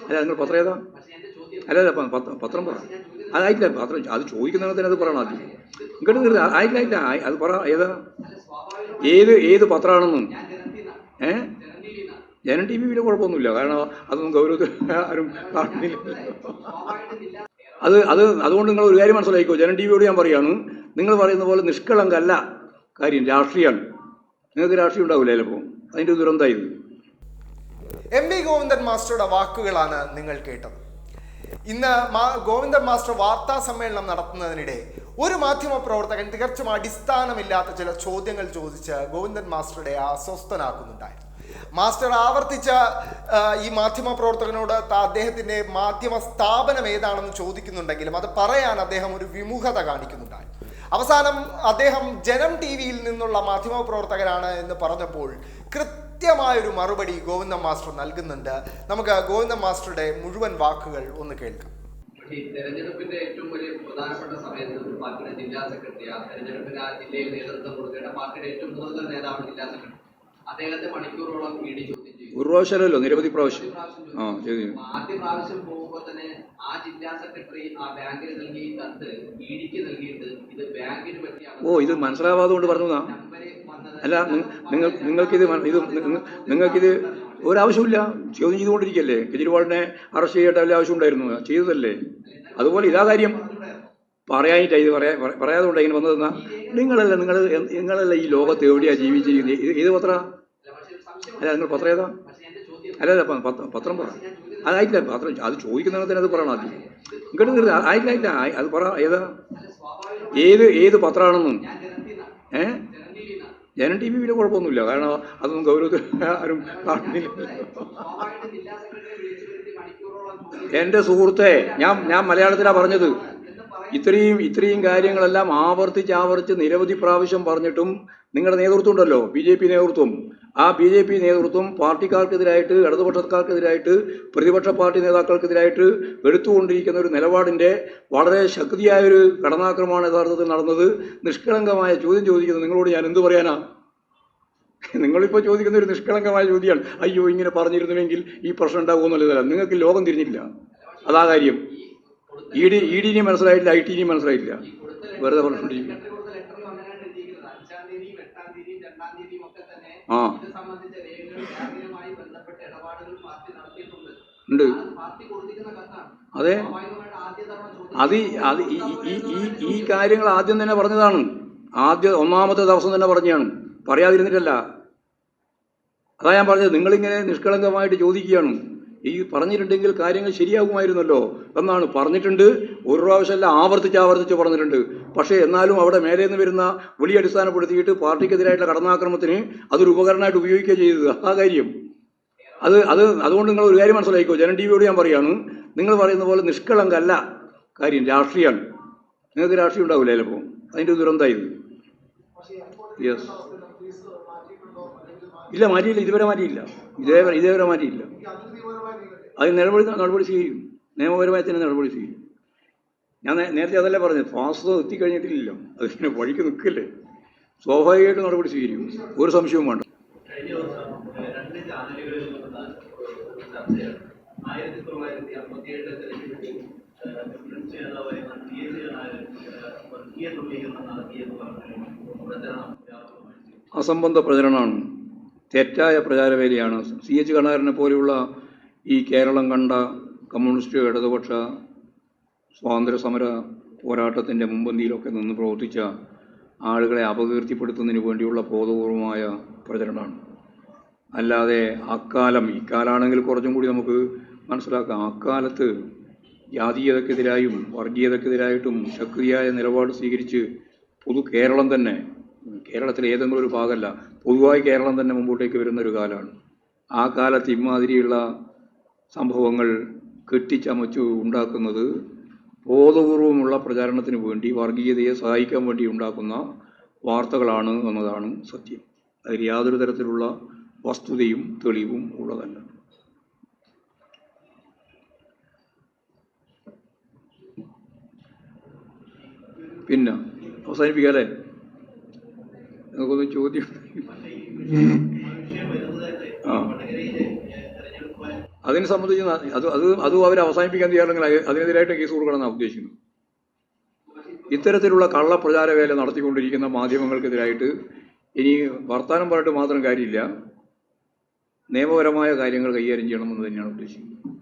അല്ല നിങ്ങൾ പത്രം ഏതാ? അല്ല അല്ല പത്ര- പറ. അതായിട്ടില്ല പത്രം അത് ചോദിക്കുന്നതിന് അത് പറയണം ആദ്യം. ഇങ്ങോട്ട് നിർത്തി ആയിട്ടില്ല ആയിട്ടില്ല ആയി- അത് പറ ഏതാ? ഏത് ഏത് പത്രമാണെന്നും ഏ? ജനം ടി വിയിൽ കുഴപ്പമൊന്നുമില്ല കാരണം അതൊന്നും ഗൗരവത്തിൽ ആരും കാണുന്നില്ല അത് അത് അതുകൊണ്ട് നിങ്ങൾ ഒരു കാര്യം മനസ്സിലാക്കിക്കോ ജനം ടി വിയോട് ഞാൻ പറയാണ് നിങ്ങൾ പറയുന്ന പോലെ നിഷ്കളങ്കല്ല കാര്യം രാഷ്ട്രീയമാണ് നിങ്ങൾക്ക് രാഷ്ട്രീയം ഉണ്ടാവില്ല ചിലപ്പോൾ. അതിന്റെ ദുരന്തമായത് എം വി ഗോവിന്ദൻ മാസ്റ്ററുടെ വാക്കുകളാണ് നിങ്ങൾ കേട്ടത്. ഇന്ന് മാ- ഗോവിന്ദൻ മാസ്റ്റർ വാർത്താ സമ്മേളനം നടത്തുന്നതിനിടെ ഒരു മാധ്യമ പ്രവർത്തകൻ തികച്ചും അടിസ്ഥാനമില്ലാത്ത ചില ചോദ്യങ്ങൾ ചോദിച്ച് ഗോവിന്ദൻ മാസ്റ്ററുടെ അസ്വസ്ഥനാക്കുന്നുണ്ടായിരുന്നു. മാസ്റ്റർ ആവർത്തിച്ച ഈ മാധ്യമ പ്രവർത്തകനോട് അദ്ദേഹത്തിന്റെ മാധ്യമ സ്ഥാപനം ഏതാണെന്ന് ചോദിക്കുന്നുണ്ടെങ്കിലും അത് പറയാൻ അദ്ദേഹം ഒരു വിമുഖത കാണിക്കുന്നുണ്ടായിരുന്നു. അവസാനം അദ്ദേഹം ജനം ടി വിയിൽ നിന്നുള്ള മാധ്യമ പ്രവർത്തകനാണ് എന്ന് പറഞ്ഞപ്പോൾ കൃത്യമായൊരു മറുപടി ഗോവിന്ദൻ മാസ്റ്റർ നൽകുന്നുണ്ട്. നമുക്ക് ഗോവിന്ദൻ മാസ്റ്ററുടെ മുഴുവൻ വാക്കുകൾ ഒന്ന് കേൾക്കാം. ഈ തെരഞ്ഞെടുപ്പിന്റെ ഏറ്റവും വലിയ പ്രധാനപ്പെട്ട സമയത്ത് പാർട്ടിയുടെ ജില്ലാ സെക്രട്ടറി ആ തെരഞ്ഞെടുപ്പിന് ആ ജില്ലയിൽ നേതൃത്വം കൊടുക്കേണ്ട പാർട്ടിയുടെ ഏറ്റവും മുതിർന്ന നേതാവാണ് ജില്ലാ സെക്രട്ടറി. അദ്ദേഹത്തെ മണിക്കൂറോളം ഇ ഡി ചോദ്യം ചെയ്തു. ഒരു പ്രാവശ്യമല്ലോ നിരവധി പ്രാവശ്യം ആദ്യ പ്രാവശ്യം പോകുമ്പോൾ തന്നെ ആ ജില്ലാ സെക്രട്ടറി ആ ബാങ്കിന് നൽകി കത്ത് ഇ ഡിക്ക് നൽകിയിട്ട് ഇത് ബാങ്കിന് പറ്റിയാണ്. ഓ ഇത് മനസ്സിലാവാതെ കൊണ്ട് പറഞ്ഞതാ. അല്ല നിങ്ങൾ നിങ്ങൾക്കിത് ഇത് നിങ്ങ- നിങ്ങൾക്കിത് ഒരാവശ്യമില്ല ചോദ്യം ചെയ്തുകൊണ്ടിരിക്കല്ലേ? കെജ്രിവാളിനെ അറസ്റ്റ് ചെയ്യേണ്ട വല്ല ആവശ്യം ഉണ്ടായിരുന്നു? ചെയ്തതല്ലേ? അതുപോലെ ഇതാ കാര്യം. പറയാനിട്ടാ ഇത് പറയാ പറ- പറയാതെ കൊണ്ട് ഇങ്ങനെ വന്നതെന്ന നിങ്ങളല്ല നിങ്ങൾ നിങ്ങളല്ല ഈ ലോകത്ത് എവിടെയാണ് ജീവിച്ചിരിക്കുന്നത് ഇത് ഏത് പത്ര? അല്ല നിങ്ങൾ പത്രം ഏതാ? അല്ല അല്ല പ- പത്ര- പറ. അതായിട്ടില്ല പത്രം അത് ചോദിക്കുന്നതിന് അത് പറയണം ആദ്യം. ഇങ്ങോട്ട് നിർത്തി ആയിട്ടില്ല ആയിട്ടില്ല അത് പറ ഏതാ? ഏത് ഏത് പത്രമാണെന്നും. ഏ? ജനൻ ടി വിയിൽ കുഴപ്പമൊന്നുമില്ല. കാരണം അതൊന്നും ഗൗരവത്തിൽ ആരും കാണുന്നില്ല. എന്റെ സുഹൃത്തെ ഞാൻ ഞാൻ മലയാളത്തിലാണ് പറഞ്ഞത്. ഇത്രയും ഇത്രയും കാര്യങ്ങളെല്ലാം ആവർത്തിച്ച് ആവർത്തിച്ച് നിരവധി പ്രാവശ്യം പറഞ്ഞിട്ടും നിങ്ങളുടെ നേതൃത്വം ഉണ്ടല്ലോ ബി ജെ പി നേതൃത്വം. ആ ബി ജെ പി നേതൃത്വം പാർട്ടിക്കാർക്കെതിരായിട്ട് ഇടതുപക്ഷക്കാർക്കെതിരായിട്ട് പ്രതിപക്ഷ പാർട്ടി നേതാക്കൾക്കെതിരായിട്ട് എടുത്തുകൊണ്ടിരിക്കുന്ന ഒരു നിലപാടിന്റെ വളരെ ശക്തിയായൊരു ഘടനാക്രമമാണ് യഥാർത്ഥത്തിൽ നടന്നത്. നിഷ്കളങ്കമായ ചോദ്യം ചോദിക്കുന്നത് നിങ്ങളോട് ഞാൻ എന്ത് പറയാനാ? നിങ്ങളിപ്പോൾ ചോദിക്കുന്ന ഒരു നിഷ്കളങ്കമായ ചോദ്യമാണ്. അയ്യോ ഇങ്ങനെ പറഞ്ഞിരുന്നുവെങ്കിൽ ഈ പ്രശ്നം ഉണ്ടാകുമെന്നുള്ളതല്ല നിങ്ങൾക്ക് ലോകം തിരിഞ്ഞില്ല അതാ കാര്യം. ഇ ഡി ഇ ഡിനെയും മനസ്സിലായിട്ടില്ല ഐ ടിനെയും മനസ്സിലായില്ല വെറുതെ തന്നെ ആ. ഉണ്ട്. അതെ. അത് അത് ഈ കാര്യങ്ങൾ ആദ്യം തന്നെ പറഞ്ഞതാണ്. ആദ്യ ഒന്നാമത്തെ ദിവസം തന്നെ പറഞ്ഞതാണ് പറയാതിരുന്നിട്ടല്ല. അതാ ഞാൻ പറഞ്ഞത്. നിങ്ങളിങ്ങനെ നിഷ്കളങ്കമായിട്ട് ചോദിക്കുകയാണ്. ഈ പറഞ്ഞിട്ടുണ്ടെങ്കിൽ കാര്യങ്ങൾ ശരിയാകുമായിരുന്നല്ലോ എന്നാണ് പറഞ്ഞിട്ടുണ്ട്. ഒരു പ്രാവശ്യമല്ല ആവർത്തിച്ച് ആവർത്തിച്ച് പറഞ്ഞിട്ടുണ്ട്. പക്ഷേ എന്നാലും അവിടെ മേലെ നിന്ന് വരുന്ന വിളി അടിസ്ഥാനപ്പെടുത്തിയിട്ട് പാർട്ടിക്കെതിരായിട്ടുള്ള കടന്നാക്രമത്തിന് അതൊരു ഉപകരണമായിട്ട് ഉപയോഗിക്കുക ചെയ്തത്. ആ കാര്യം. അത് അത് അതുകൊണ്ട് നിങ്ങൾ ഒരു കാര്യം മനസ്സിലാക്കിക്കോ. ജനൻ ടി വിയോട് ഞാൻ പറയാണ്. നിങ്ങൾ പറയുന്ന പോലെ നിഷ്കളങ്കല്ല കാര്യം. രാഷ്ട്രീയമാണ്. നിങ്ങൾക്ക് രാഷ്ട്രീയം ഉണ്ടാവില്ല ചിലപ്പോൾ അതിന്റെ ദുരന്തമായത് യെസ് ഇല്ല മാറ്റിയില്ല. ഇതുവരെ മാറ്റിയില്ല. ഇതേവരെ ഇതേവരെ മാറ്റിയില്ല. അത് നടപടി നടപടി സ്വീകരിക്കും. നിയമപരമായി തന്നെ നടപടി സ്വീകരിക്കും. ഞാൻ നേരത്തെ അതല്ലേ പറഞ്ഞത്? ഫാസ്റ്റ് എത്തിക്കഴിഞ്ഞിട്ടില്ലല്ലോ. അത് പിന്നെ വഴിക്ക് നിൽക്കില്ലേ. സ്വാഭാവികമായിട്ട് നടപടി സ്വീകരിക്കും. ഒരു സംശയവും വേണ്ട. ആയിരത്തി തൊള്ളായിരത്തി തെരഞ്ഞെടുപ്പിൽ നേതാവായിരുന്ന വർഗീയ നടത്തിയെന്ന് പറഞ്ഞു. അസംബന്ധ പ്രചരണമാണ്. തെറ്റായ പ്രചാരവേദിയാണ് സി. എച്ച്. കണാരനെ പോലെയുള്ള ഈ കേരളം കണ്ട കമ്മ്യൂണിസ്റ്റ് ഇടതുപക്ഷ സ്വാതന്ത്ര്യ സമര പോരാട്ടത്തിന്റെ മുമ്പന്തിയിലൊക്കെ നിന്ന് പ്രവർത്തിച്ച ആളുകളെ അപകീർത്തിപ്പെടുത്തുന്നതിന് വേണ്ടിയുള്ള ബോധപൂർവമായ പ്രചരണമാണ്. അല്ലാതെ അക്കാലം ഇക്കാലാണെങ്കിൽ കുറച്ചും കൂടി നമുക്ക് മനസ്സിലാക്കാം. അക്കാലത്ത് ജാതീയതക്കെതിരായും വർഗീയതക്കെതിരായിട്ടും ശക്തിയായ നിലപാട് സ്വീകരിച്ച് പൊതു കേരളം തന്നെ കേരളത്തിലെ ഏതെങ്കിലും ഒരു ഭാഗമല്ല പൊതുവായി കേരളം തന്നെ മുമ്പോട്ടേക്ക് വരുന്ന ഒരു കാലമാണ്. ആ കാലത്ത് ഇമാതിരിയുള്ള സംഭവങ്ങൾ കെട്ടിച്ചമച്ചു ഉണ്ടാക്കുന്നത് ബോധപൂർവമുള്ള പ്രചാരണത്തിന് വേണ്ടി വർഗീയതയെ സഹായിക്കാൻ വേണ്ടി ഉണ്ടാക്കുന്ന വാർത്തകളാണ് എന്നതാണ് സത്യം. അതിൽ യാതൊരു തരത്തിലുള്ള വസ്തുതയും തെളിവും ഉള്ളതല്ല. പിന്നെ അവസാനിപ്പിക്കാം നമുക്കൊന്ന് ചോദ്യം. ആ. അതിനെ സംബന്ധിച്ച് അത് അത് അത് അവർ അവസാനിപ്പിക്കാൻ തയ്യാറെങ്കിൽ അത് അതിനെതിരായിട്ട് കേസ് കൊടുക്കണമെന്നാണ് ഉദ്ദേശിക്കുന്നത്. ഇത്തരത്തിലുള്ള കള്ളപ്രചാര വേല നടത്തിക്കൊണ്ടിരിക്കുന്ന മാധ്യമങ്ങൾക്കെതിരായിട്ട് ഇനി വർത്തമാനം പറഞ്ഞിട്ട് മാത്രം കാര്യമില്ല. നിയമപരമായ കാര്യങ്ങൾ കൈകാര്യം ചെയ്യണമെന്ന് തന്നെയാണ് ഉദ്ദേശിക്കുന്നത്.